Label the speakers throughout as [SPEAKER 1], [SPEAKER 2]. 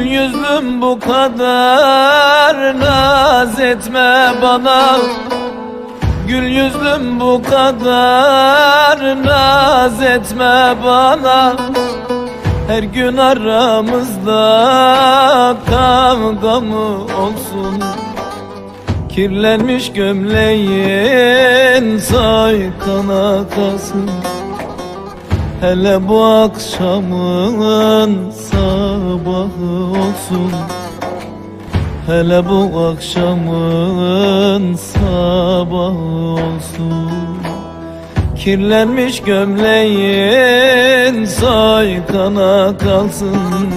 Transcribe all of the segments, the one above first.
[SPEAKER 1] yüzlüm bu kadar naz etme bana. Gül yüzlüm bu kadar naz etme bana. Her gün aramızda kavga mı olsun? Kirlenmiş gömleğin soykana kalsın Hele bu akşamın sabahı olsun. Hele bu akşamın sabahı olsun. Kirlenmiş gömleğin soykana kalsın.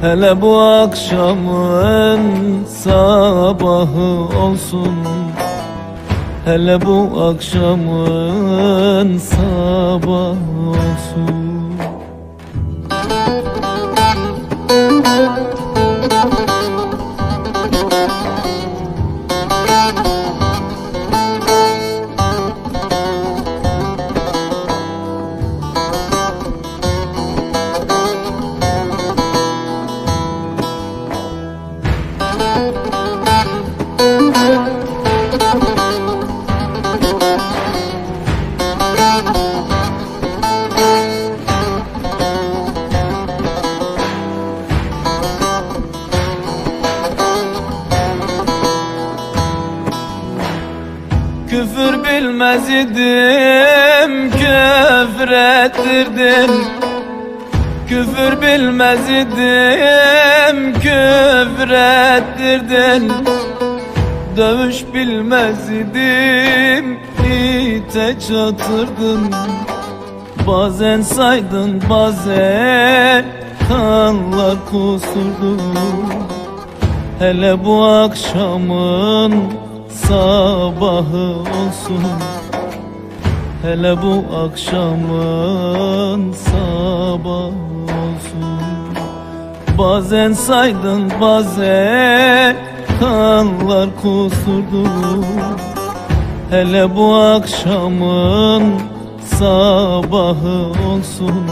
[SPEAKER 1] Hele bu akşamın sabahı olsun Hele bu akşamın sabahı. olsun Küfür bilmez idim küfür ettirdin Küfür bilmez idim küfür ettirdin Dövüş bilmez idim ite çatırdın Bazen saydın bazen kanlar kusurdun Hele bu akşamın sabahı olsun. Hele bu akşamın sabahı olsun. Bazen saydın bazen kanlar kusurdun Hele bu akşamın sabahı olsun.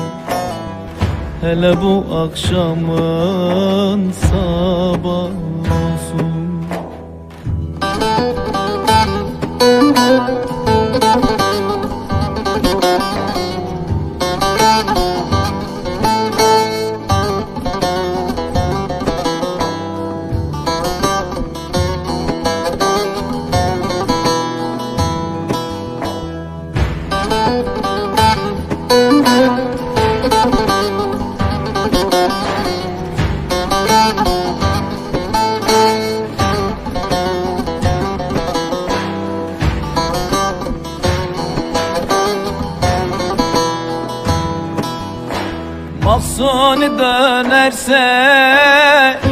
[SPEAKER 1] Hele bu akşamın sabahı olsun Mahsuni dönerse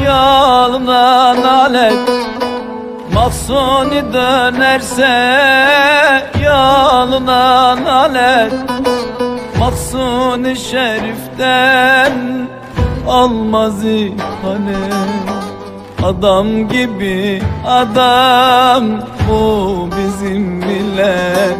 [SPEAKER 1] yoluna nalet Mahsuni dönerse yoluna nalet Mahsuni şeriften olmaz ihanet Adam gibi adam bu bizim millet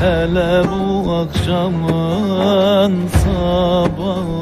[SPEAKER 1] Hele bu akşamın sabahı